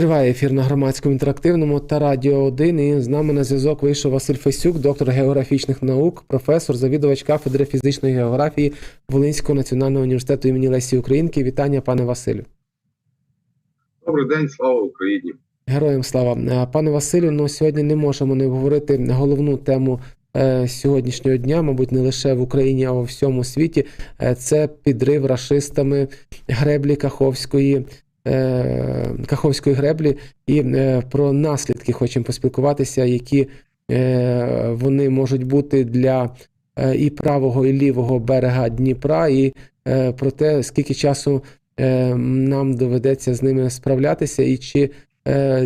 Триває ефір на громадському інтерактивному та радіо 1. І з нами на зв'язок вийшов Василь Фесюк, доктор географічних наук, професор, завідувач кафедри фізичної географії Волинського національного університету імені Лесі Українки. Вітання, пане Василю. Добрий день, слава Україні. Героям слава. Пане Василю, ну сьогодні не можемо не обговорити головну тему е, сьогоднішнього дня, мабуть, не лише в Україні, а у всьому світі. Е, це підрив рашистами греблі Каховської. Е, Каховської греблі. І е, про наслідки хочемо поспілкуватися, які е, вони можуть бути для і правого, і лівого берега Дніпра, і про те, скільки часу нам доведеться з ними справлятися, і чи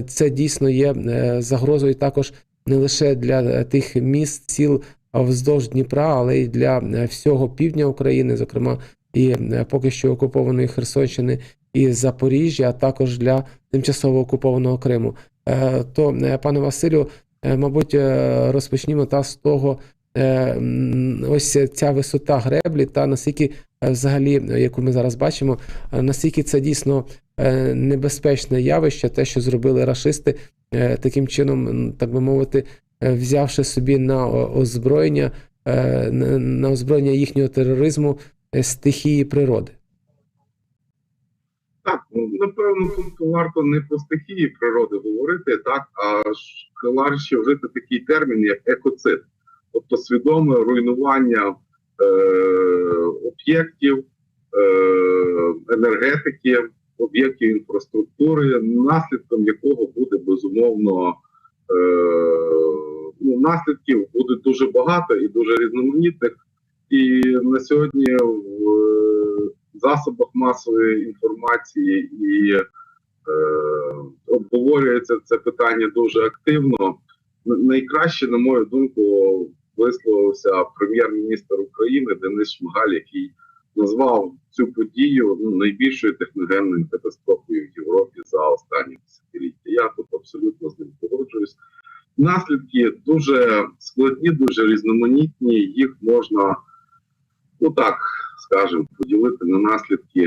це дійсно є загрозою також не лише для тих міст, сіл вздовж Дніпра, але й для всього півдня України, зокрема і поки що окупованої Херсонщини і Запоріжжя, а також для тимчасово окупованого Криму. Е, То, е, пане Василю, е, мабуть, розпочнімо та з того. Ось ця висота греблі, та наскільки взагалі, яку ми зараз бачимо, наскільки це дійсно небезпечне явище, те, що зробили рашисти, таким чином, так би мовити, взявши собі на озброєння, на озброєння їхнього тероризму стихії природи. Так, ну напевно, тут варто не про стихії природи говорити, так, а варто вжити такий термін, як екоцид, тобто свідоме руйнування е, об'єктів, е, енергетики, об'єктів інфраструктури, наслідком якого буде безумовно. Е, ну, наслідків буде дуже багато і дуже різноманітних. І на сьогодні в засобах масової інформації і е, обговорюється це питання дуже активно. Найкраще, на мою думку, висловився прем'єр-міністр України Денис Шмигаль, який назвав цю подію ну, найбільшою техногенною катастрофою в Європі за останні десятиліття. Я тут абсолютно з ним погоджуюсь. Наслідки дуже складні, дуже різноманітні. Їх можна, ну так скажемо, поділити на наслідки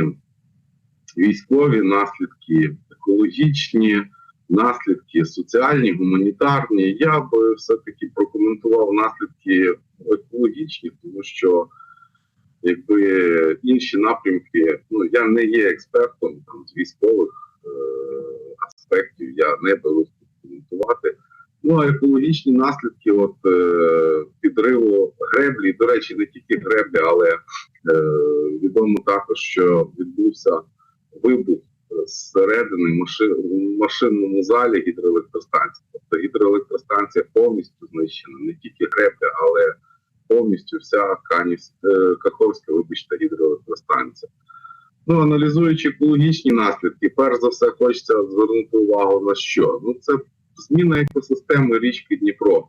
військові, наслідки екологічні, наслідки соціальні, гуманітарні. Я би все-таки прокоментував наслідки екологічні, тому що якби інші напрямки, ну я не є експертом там з військових е, аспектів, я не тут коментувати. Ну а екологічні наслідки, от е, підриву греблі, до речі, не тільки греблі, але е, відомо також, що відбувся вибух зсередини машин, в машинному залі гідроелектростанції. Тобто гідроелектростанція повністю знищена, не тільки гребля, але повністю вся Канівська, е, Каховська, вибачте, гідроелектростанція. Ну, аналізуючи екологічні наслідки, перш за все хочеться звернути увагу на що? Ну, це зміна екосистеми річки Дніпро.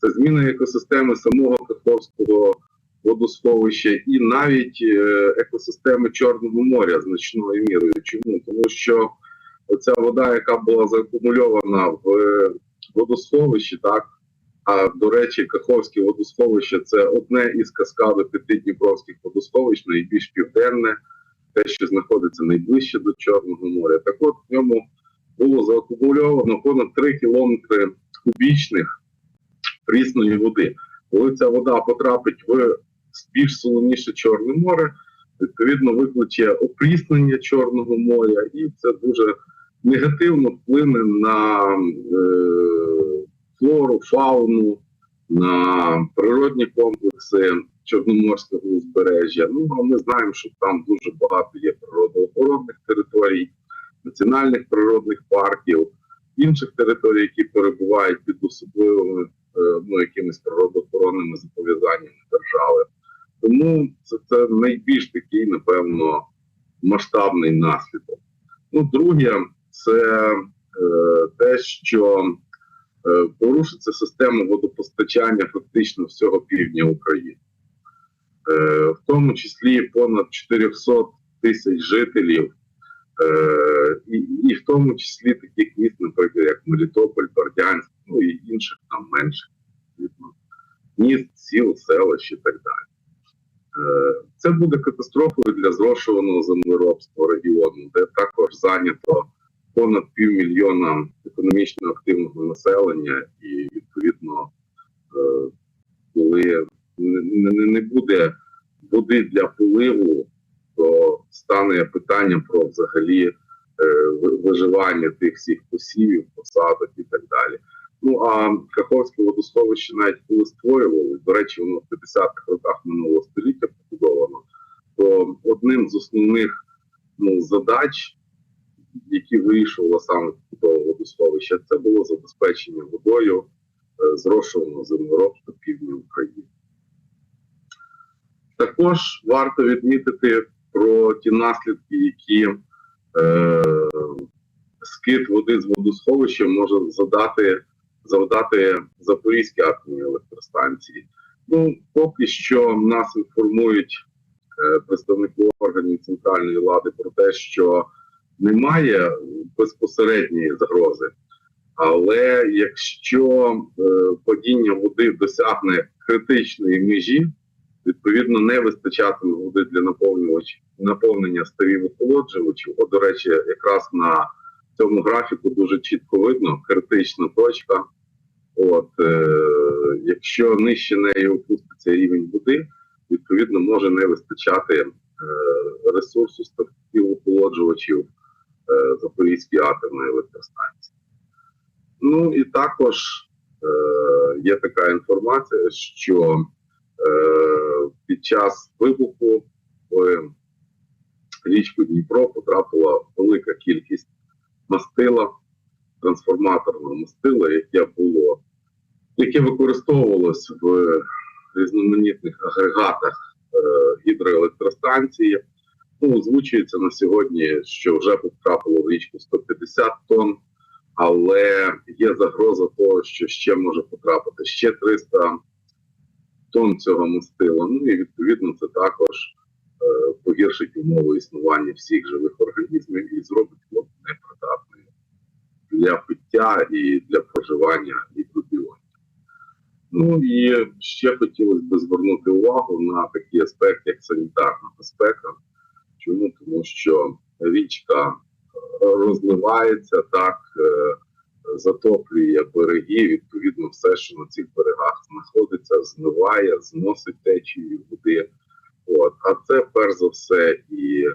Це зміна екосистеми самого Каховського водосховища і навіть е, екосистеми Чорного моря значною мірою. Чому? Тому що оця вода, яка була заакумульована в е, водосховищі, так, а до речі, Каховське водосховище це одне із каскаду п'яти дніпровських водосховищ, найбільш південне, те, що знаходиться найближче до Чорного моря. Так от в ньому було заакумульовано понад 3 кілометри кубічних прісної води. Коли ця вода потрапить в більш солоніше Чорне море, відповідно викличе опріснення Чорного моря, і це дуже негативно вплине на е, флору, фауну, на природні комплекси Чорноморського узбережжя. Ну а ми знаємо, що там дуже багато є природоохоронних територій, національних природних парків, інших територій, які перебувають під особливими е, ну, якимись природоохоронними зобов'язаннями держави. Тому це, це найбільш такий, напевно, масштабний наслідок. Ну, друге, це е, те, що е, порушиться система водопостачання фактично всього півдня України. Е, в тому числі понад 400 тисяч жителів, і, і в тому числі таких міст, наприклад, як Мелітополь, Бердянськ, ну і інших там менших міст, сіл, селищ і так далі. Е, Це буде катастрофою для зрошуваного землеробства регіону, де також зайнято понад півмільйона економічно активного населення, і відповідно, е, коли не буде води для поливу, то стане питанням про взагалі е, виживання тих всіх посівів, посадок і так далі. Ну а Каховське водосховище навіть коли створювали, до речі, воно в 50-х роках минулого століття побудовано, то одним з основних ну, задач, які вирішувала саме побудова водосховища, це було забезпечення водою е, зрошуваного землеробства півдня України. Також варто відмітити про ті наслідки, які е, скид води з водосховища може задати, завдати Запорізькій атомній електростанції. Ну, поки що нас інформують е, представники органів центральної влади про те, що немає безпосередньої загрози. Але якщо е, падіння води досягне критичної межі, відповідно не вистачатиме води для наповнювач, наповнення ставів охолоджувачів. От, до речі, якраз на цьому графіку дуже чітко видно критична точка. От, е, якщо нижче неї опуститься рівень води, відповідно може не вистачати е, ресурсу ставів охолоджувачів е, Запорізької атомної електростанції. Ну і також е, є така інформація, що під час вибуху в річку Дніпро потрапила велика кількість мастила, трансформаторного мастила, яке було, яке використовувалось в різноманітних агрегатах е, гідроелектростанції. Ну, озвучується на сьогодні, що вже потрапило в річку 150 тонн, але є загроза того, що ще може потрапити ще 300 тонн цього мастила. Ну і відповідно це також е, погіршить умови існування всіх живих організмів і зробить воду непридатною для пиття і для проживання мікробіотів. Ну і ще хотілося б звернути увагу на такий аспект, як санітарна безпека. Чому? Тому що річка е, розливається так, е, затоплює береги. Відповідно, все, що на цих берегах знаходиться, змиває, зносить течію води. От. А це перш за все і е,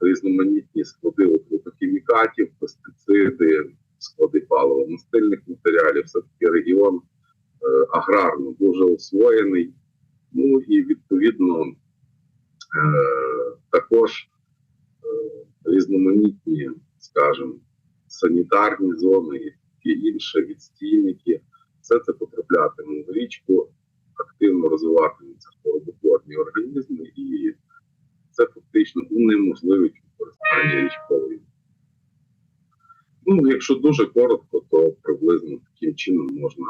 різноманітні склади отрутохімікатів, пестициди, склади паливо-мастильних матеріалів. Все таки регіон е, аграрно дуже освоєний. Ну і відповідно е, також е, різноманітні, скажімо, санітарні зони і інше, відстійники. Все це потраплятиме в річку, активно розвиватимуться хвороботворні організми, і це фактично унеможливить використання річкової. Ну, якщо дуже коротко, то приблизно таким чином можна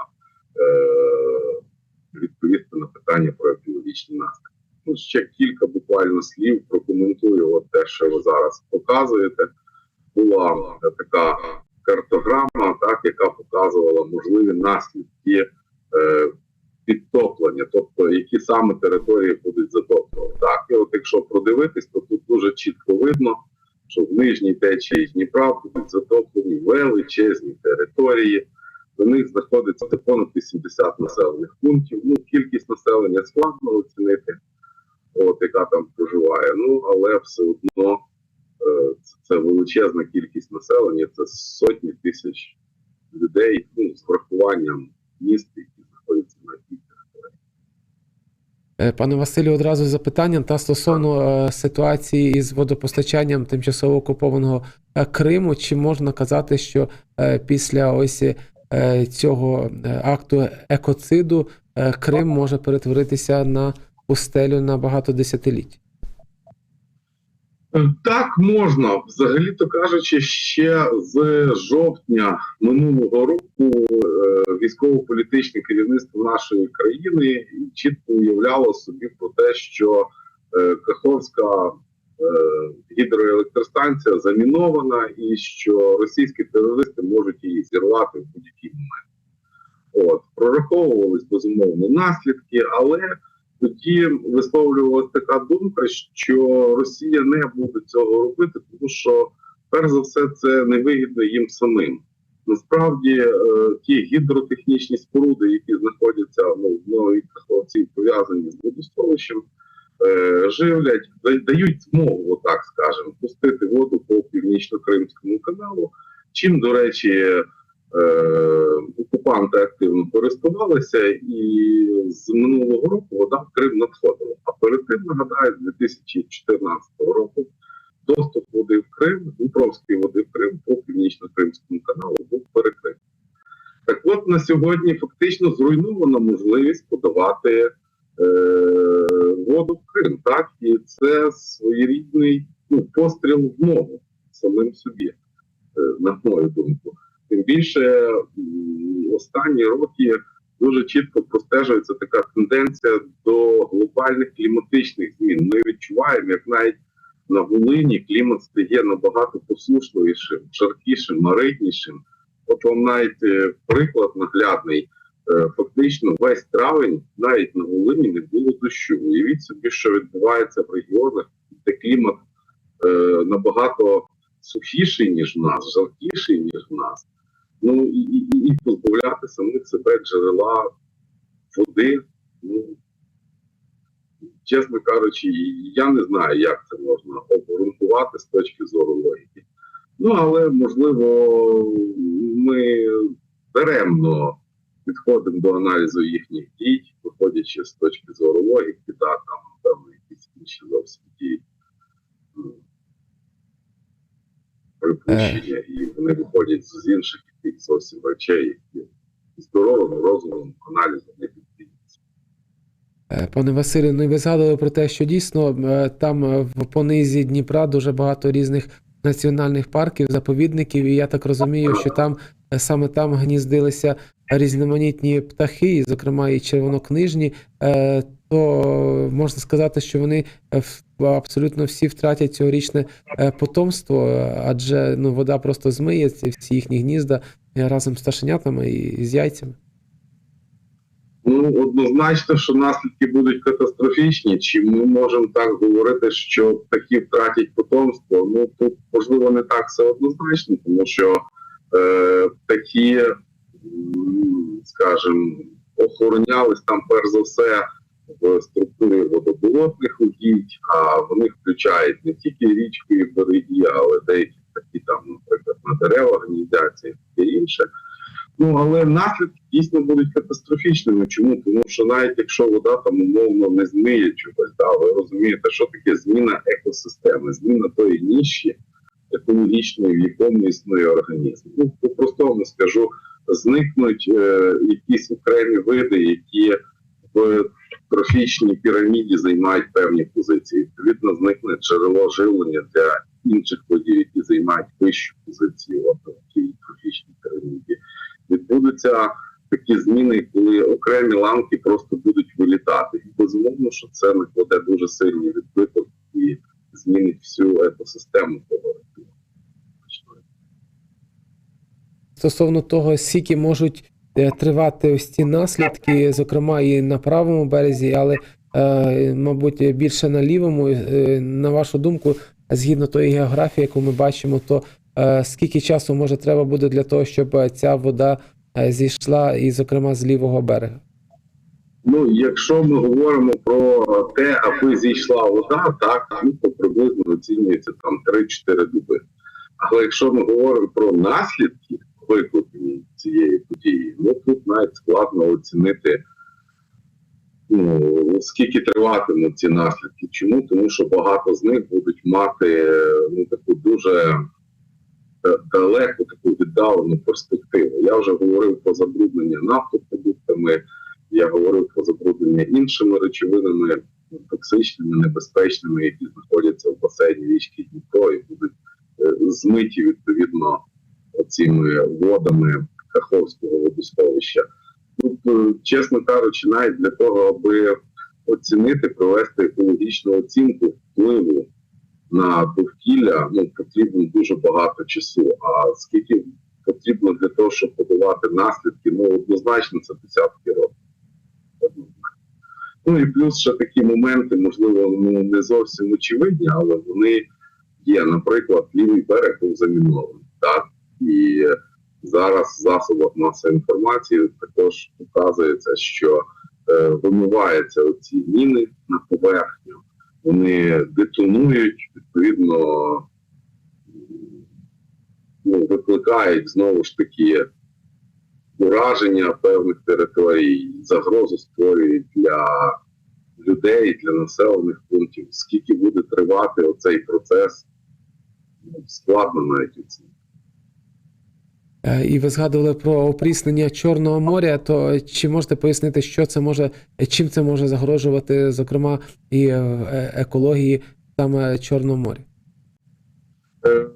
е- відповісти на питання про екологічні наслідки. Ну, ще кілька буквально слів прокоментую от те, що ви зараз показуєте. Була така картограма, так, яка показувала можливі наслідки е, підтоплення, тобто які саме території будуть затоплені. Так, і от якщо продивитись, то тут дуже чітко видно, що в нижній течії Дніпра будуть затоплені величезні території. До них знаходиться понад 80 населених пунктів. Ну, кількість населення складно оцінити, от яка там проживає. Ну але все одно це- величезна кількість населення, це сотні тисяч людей, ну, з врахуванням міст, які знаходяться на тій території. Е, Пане Василю, одразу запитання та стосовно е, ситуації із водопостачанням тимчасово окупованого е, Криму. Чи можна казати, що після ось цього акту екоциду Крим може перетворитися на пустелю на багато десятиліть? Е, Так можна, взагалі то кажучи, ще з жовтня минулого року е, військово-політичне керівництво нашої країни чітко уявляло собі про те, що е, Каховська гідроелектростанція замінована, і що російські терористи можуть її зірвати в будь-який момент. От прораховувались безумовно наслідки, але тоді висловлювалася така думка, що Росія не буде цього робити, тому що перш за все, це невигідно їм самим. Насправді, е, ті гідротехнічні споруди, які знаходяться ну, в Каховці, пов'язані з водосховищем, е, живлять, да- дають змогу, отак скажемо, пустити воду по північно-кримському каналу. Чим, до речі, окупанти активно користувалися, і з минулого року вода в Крим надходила. А перед тим нагадаю, з 2014 року доступ води в Крим, Дніпровської води в Крим по північно-кримському каналу був перекритий. Так от на сьогодні фактично зруйнована можливість подавати е, воду в Крим. Так? І це своєрідний ну, постріл в ногу самим собі, е, на мою думку. Тим більше останні роки дуже чітко простежується така тенденція до глобальних кліматичних змін. Ми відчуваємо, як навіть на Волині клімат стає набагато посушливішим, жаркішим, маритнішим. От вам навіть е, приклад наглядний. Е, Фактично, весь травень навіть на Волині не було дощу. Уявіть собі, що відбувається в регіонах, де клімат е, набагато сухіший, ніж в нас, жаркіший, ніж в нас. Ну і, і, і- і позбавляти самих себе джерела води. Ну, чесно кажучи, я не знаю, як це можна обґрунтувати з точки зору логіки. Ну, але можливо, ми даремно підходимо до аналізу їхніх дій, виходячи з точки зору логіки, да, там, там якісь інші зовсім дії. ну, Припущення, і вони виходять з інших зовсім речей, які здоровим розумом, аналізом не підтримуються. Е, Пане Василю, ну і ви згадували про те, що дійсно е, там е, в понизі Дніпра дуже багато різних національних парків, заповідників, і я так розумію, що там саме там гніздилися різноманітні птахи, зокрема і червонокнижні. Е, То можна сказати, що вони е, абсолютно всі втратять цьогорічне е, потомство, е, адже ну, вода просто змиє всі їхні гнізда е, разом з пташенятами і з яйцями. Ну, однозначно, що наслідки будуть катастрофічні. Чи ми можемо так говорити, що птахи втратять потомство? Ну тут можливо не так все однозначно, тому що е, м, скажімо, охоронялись там перш за все в структурі водоболотних угідь, а вони включають не тільки річки і береги, але деякі такі там, наприклад, на деревах гніздяться і таке інше. Ну але наслідки дійсно будуть катастрофічними. Чому? Тому що навіть якщо вода там умовно не змиє чогось, да, ви розумієте, що таке зміна екосистеми, зміна тої ніші екологічної, в якому існує організм. Ну по-простому скажу, зникнуть е, якісь окремі види, які в трофічній піраміді займають певні позиції. Відповідно, зникне джерело живлення для інших видів, які займають вищу позицію от, в тій трофічній піраміді відбудуться такі зміни, коли окремі ланки просто будуть вилітати. І безумовно, що це накладе дуже сильний відбиток і змінить всю екосистему того. Стосовно того, скільки можуть тривати ось ці наслідки, зокрема і на правому березі, але, е, мабуть, більше на лівому. Е, На вашу думку, згідно тої географії, яку ми бачимо, то е, скільки часу може треба буде для того, щоб ця вода зійшла, і, зокрема, з лівого берега? Ну, якщо ми говоримо про те, аби зійшла вода, так ну, то приблизно оцінюється там 3-4 доби. Але якщо ми говоримо про наслідки викликані цієї події, ну тут навіть складно оцінити, ну скільки триватимуть ці наслідки. Чому? Тому що багато з них будуть мати ну таку дуже далеку таку віддалену перспективу. Я вже говорив про забруднення нафтопродуктами. Я говорив про забруднення іншими речовинами, токсичними, небезпечними, які знаходяться в басейні річки Дніпро і будуть е, змиті відповідно цими водами Каховського водосховища. Тут, е, чесно кажучи, навіть для того, аби оцінити, провести екологічну оцінку впливу на довкілля, ну потрібно дуже багато часу. А скільки потрібно для того, щоб подавати наслідки, ну однозначно це десятки років. Ну і плюс ще такі моменти, можливо, ну не зовсім очевидні, але вони є, наприклад, лівий берег був замінований, так і зараз в засобах масової інформації також показується, що е, вимиваються оці міни на поверхню, вони детонують, відповідно, ну, викликають знову ж таки ураження певних територій, загрозу створюють для людей, для населених пунктів. Скільки буде тривати оцей процес, ну, складно навіть оцінити. Е, І ви згадували про опріснення Чорного моря. То чи можете пояснити, що це може, чим це може загрожувати, зокрема, і е, екології саме Чорного моря? Е,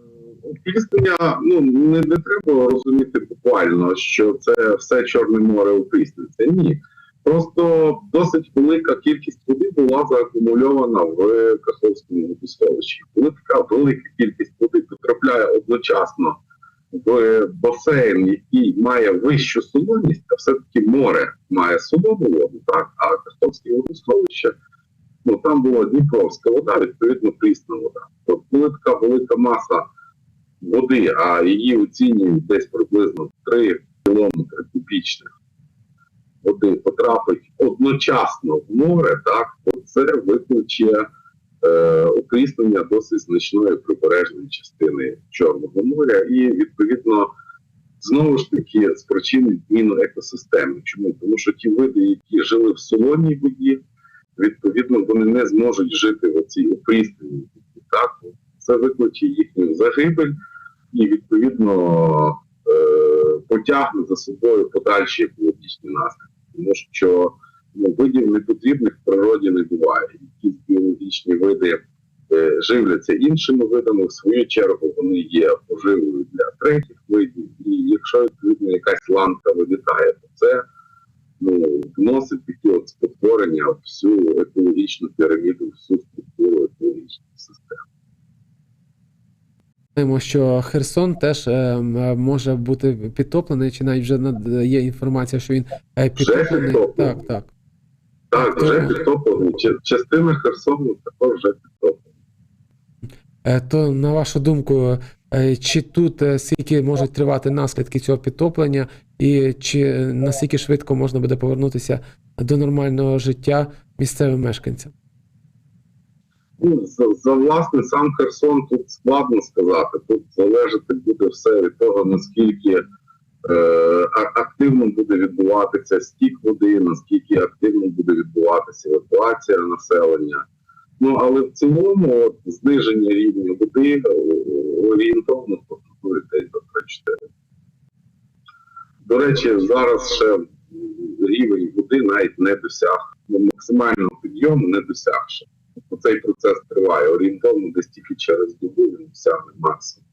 Опріснення, ну не, не треба розуміти буквально, що це все Чорне море опрісниться. Ні. Просто досить велика кількість води була заакумульована в Каховському водосховищі. Коли така велика кількість води потрапляє одночасно басейн, який має вищу солоність, а все-таки море має солону воду, так, а Каховське водосховище, ну там була Дніпровська вода, відповідно прісна вода. Тобто, коли така велика маса води, а її оцінюють десь приблизно 3 кілометри кубічних води потрапить одночасно в море, так то це викличе е, окріснення досить значної прибережної частини Чорного моря, і відповідно знову ж таки спричинить зміну екосистеми. Чому? Тому що ті види, які жили в солоній воді, відповідно вони не зможуть жити в цій опрісненій воді. Так це викличе їхню загибель і відповідно е, потягне за собою подальші екологічні наслідки тому що ну, видів непотрібних в природі не буває. Якісь біологічні види е, живляться іншими видами, в свою чергу вони є поживою для третіх видів, і якщо відповідно якась ланка вилітає, то це ну, вносить такі от спотворення в всю екологічну піраміду, всю структуру екологічної системи. Знаємо, що Херсон теж е, може бути підтоплений, чи навіть вже є інформація, що він е, підтоплений. підтоплений. Так, так. Так, вже То- підтоплені. Частина Херсону також вже підтоплена. Е, То на вашу думку, е, чи тут е, скільки можуть тривати наслідки цього підтоплення, і чи е, наскільки швидко можна буде повернутися до нормального життя місцевим мешканцям? Ну, за, за власне сам Херсон тут складно сказати. Тут залежати буде все від того, наскільки е, активно буде відбуватися стік води, наскільки активно буде відбуватися евакуація населення. Ну але в цілому от, зниження рівня води е, орієнтовно потребує десь до 3-4. До речі, зараз ще рівень води навіть не досяг. Ну, максимального підйому не досяг. Тобто цей процес триває орієнтовно десь тільки через добу він досягне максимум.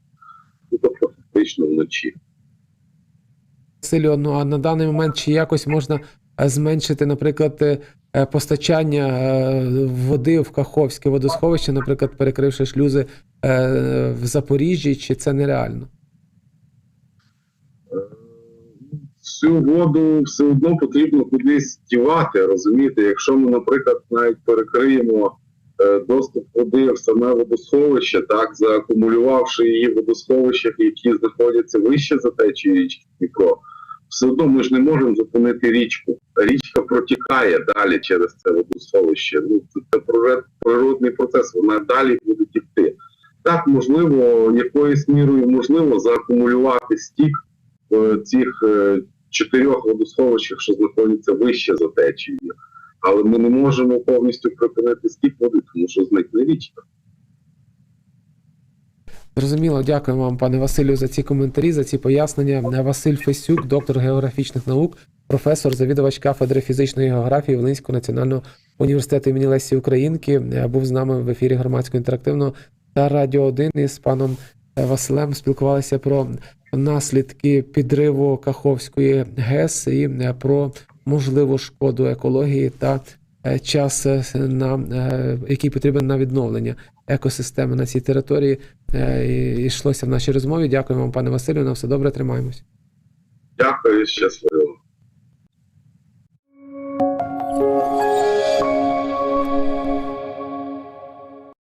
Ну, тобто фактично вночі. Василю, ну а на даний момент чи якось можна е, зменшити, наприклад, е, е, постачання води в Каховське водосховище, наприклад, перекривши шлюзи в Запоріжжі, чи це нереально? Всю воду все одно потрібно кудись дівати, розумієте? Якщо ми, наприклад, навіть перекриємо е, доступ води в саме водосховище, так заакумулювавши її в водосховищах, які знаходяться вище за течією річки Дніпро, все одно ми ж не можемо зупинити річку. Річка протікає далі через це водосховище. Ну це, природний процес, вона далі буде тікти. Так, можливо, якоюсь мірою можливо заакумулювати стік в цих е, чотирьох водосховищах, що знаходяться вище за течією. Але ми не можемо повністю припинити стік води, тому що зникне річка. Зрозуміло, дякую вам, пане Василю, за ці коментарі, за ці пояснення. Василь Фесюк, доктор географічних наук, професор, завідувач кафедри фізичної географії Волинського національного університету імені Лесі Українки, е, був з нами в ефірі громадського інтерактивного та Радіо 1 із паном е, Василем спілкувалися про наслідки підриву Каховської ГЕС і е, про можливу шкоду екології та е, час, е, на, е, який потрібен на відновлення екосистеми на цій території. Е, Йшлося в нашій розмові. Дякую вам, пане Василю. На все добре, тримаємось. Дякую, щасливо.